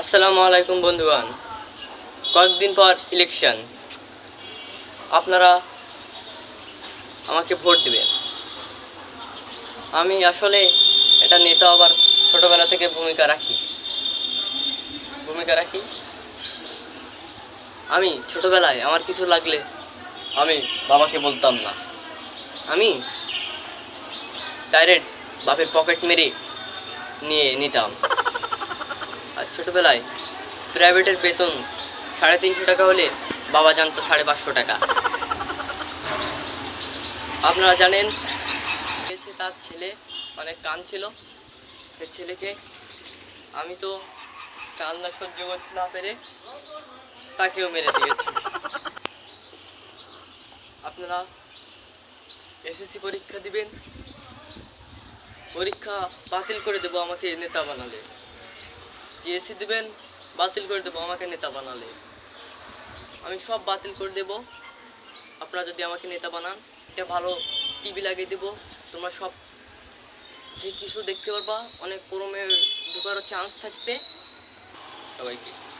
আসসালামু আলাইকুম বন্ধুগণ। কয়েকদিন পর ইলেকশন আপনারা আমাকে ভোট দিবেন। আমি আসলে এটা নেতা আবার ছোটবেলা থেকে ভূমিকা রাখি। ভূমিকা রাখি? আমি ছোটবেলায় আমার কিছু লাগলে আমি বাবাকে বলতাম না। আমি ডাইরেক্ট বাপের পকেট মেরে নিয়ে নিতাম। ছোটবেলায় প্রাইভেটের বেতন সাড়ে তিনশো টাকা হলে বাবা জানতো সাড়ে পাঁচশো টাকা। আপনারা জানেন তার ছেলে অনেক কান ছিল। সে ছেলেকে আমি তো কান্না সহ্য করতে না পেরে তাকেও মেরে দিয়েছি। আপনারা এসএসসি পরীক্ষা দিবেন। পরীক্ষা বাতিল করে দেবো আমাকে নেতা বানালে। জিএসসি দিবেন, বাতিল করে দেবো, আমাকে নেতা বানালে। আমি সব বাতিল করে দেব। আপনারা যদি আমাকে নেতা বানান, এটা ভালো টিভি লাগিয়ে দেব। তোমরা সব যে কিছু দেখতে পারবা, অনেক ক্রমে ঢুকারও চান্স থাকবে। সবাইকে।